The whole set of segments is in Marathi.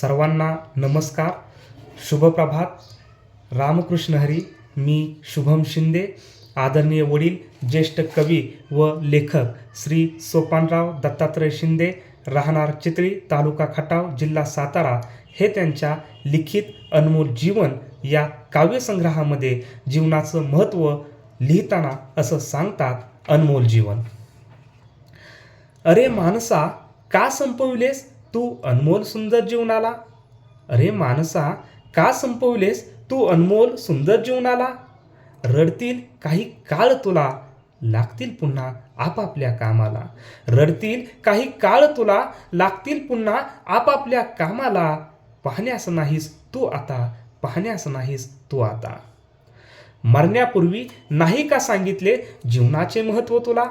सर्वांना नमस्कार. शुभप्रभात. रामकृष्ण हरी मी शुभम शिंदे आदरणीय वडील ज्येष्ठ कवी व लेखक श्री सोपानराव दत्तात्रय शिंदे राहणार चितळी तालुका खटाव जिल्हा सातारा. हे त्यांच्या लिखित अनमोल जीवन या काव्यसंग्रहामध्ये जीवनाचं महत्त्व लिहिताना असं सांगतात अनमोल जीवन. अरे माणसा का संपविलेस? तू अनमोल सुंदर जीवनाला? अरे माणसा का संपविलेस तू अनमोल सुंदर जीवनाला? रडतील काही काळ तुला लागतील पुन्हा आपापल्या कामाला. रडतील काही काळ तुला लागतील पुन्हा आपापल्या कामाला. पाहण्यास नाहीस तू आता पाहण्यास नाहीस तू आता. मरण्यापूर्वी नाही का सांगितले जीवनाचे महत्त्व तुला?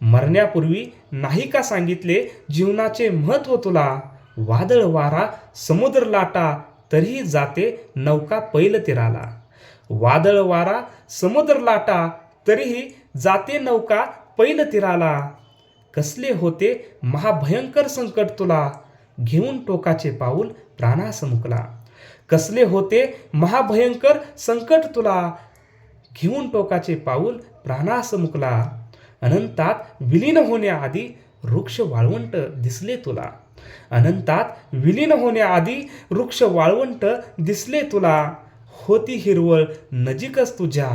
मरण्यापूर्वी नाही का सांगितले जीवनाचे महत्त्व तुला? वादळ वारा समुद्र लाटा तरीही जाते नौका पैल तीराला. वादळ वारा समुद्र लाटा तरीही जाते नौका पैल तीराला. कसले होते महाभयंकर संकट तुला? घेऊन टोकाचे पाऊल प्राणास मुकला कसले होते महाभयंकर संकट तुला? घेऊन टोकाचे पाऊल प्राणास मुकला अनंतात विलीन होण्याआधी वृक्ष वाळवंट दिसले तुला. अनंतात विलीन होण्याआधी वृक्ष वाळवंट दिसले तुला. होती हिरवळ नजीकच तुझ्या.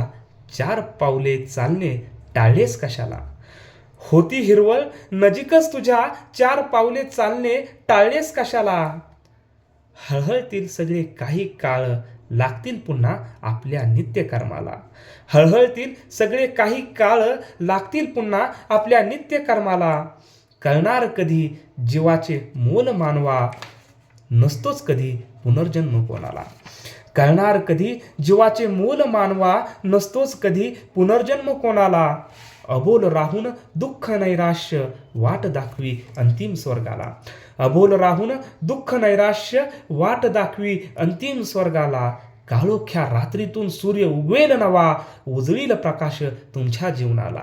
चार पावले चालणे टाळलेस कशाला? होती हिरवळ नजीकच तुझ्या. चार पावले चालणे टाळलेस कशाला? हळहळतील सगळे काही काळ लागतील पुन्हा आपल्या नित्यकर्माला. हळहळतील सगळे काही काळ लागतील पुन्हा आपल्या नित्यकर्माला. कळणार कधी जीवाचे मोल मानवा नसतोच कधी पुनर्जन्म कोणाला. कळणार कधी जीवाचे मोल मानवा नसतोच कधी पुनर्जन्म कोणाला. अबोल राहून दुःख नैराश्य वाट दाखवी अंतिम स्वर्गाला. अबोल राहून दुःख नैराश्य वाट दाखवी अंतिम स्वर्गाला. काळोख्या रात्रीतून सूर्य उगवेल नवा उजळील प्रकाश तुमच्या जीवनाला.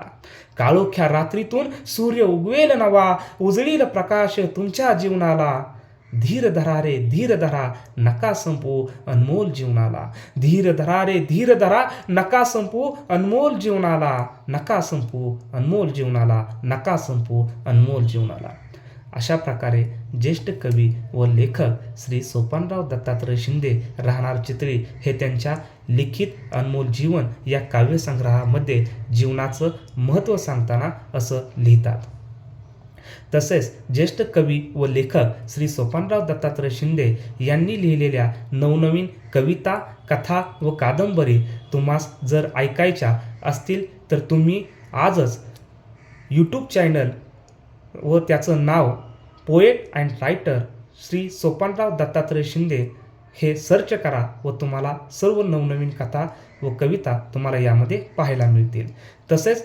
काळोख्या रात्रीतून सूर्य उगवेल नवा उजळील प्रकाश तुमच्या जीवनाला. धीर धरा रे धीर धरा नका संपू अनमोल जीवनाला. धीर धरा रे धीर धरा नका संपू अनमोल जीवनाला. नका संपू अनमोल जीवनाला नका संपू अनमोल जीवनाला. अशा प्रकारे ज्येष्ठ कवी व लेखक श्री सोपानराव दत्तात्रय शिंदे राहणार चितळी हे त्यांच्या लिखित अनमोल जीवन या काव्यसंग्रहामध्ये जीवनाचं महत्त्व सांगताना असं लिहितात. तसेच ज्येष्ठ कवी व लेखक श्री सोपानराव दत्तात्रय शिंदे यांनी लिहिलेल्या नवनवीन कविता कथा व कादंबरी तुम्हास जर ऐकायच्या असतील तर तुम्ही आजच यूट्यूब चॅनल व त्याचं नाव poet and writer Shri Sopanrao Dattatray Shinde हे सर्च करा व तुम्हाला सर्व नवनवीन कथा व कविता तुम्हाला यामध्ये पाहायला मिळतील. तसेच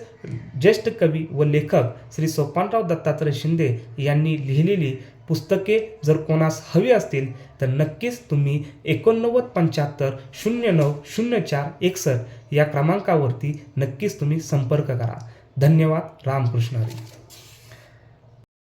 ज्येष्ठ कवी व लेखक श्री सोपानराव दत्तात्रय शिंदे यांनी लिहिलेली पुस्तके जर कोणास हवी असतील तर नक्कीच तुम्ही एकोणनव्वद पंच्याहत्तर शून्य नऊ शून्य चार एकसष्ट या क्रमांकावरती नक्कीच तुम्ही संपर्क करा. धन्यवाद. रामकृष्ण हरी.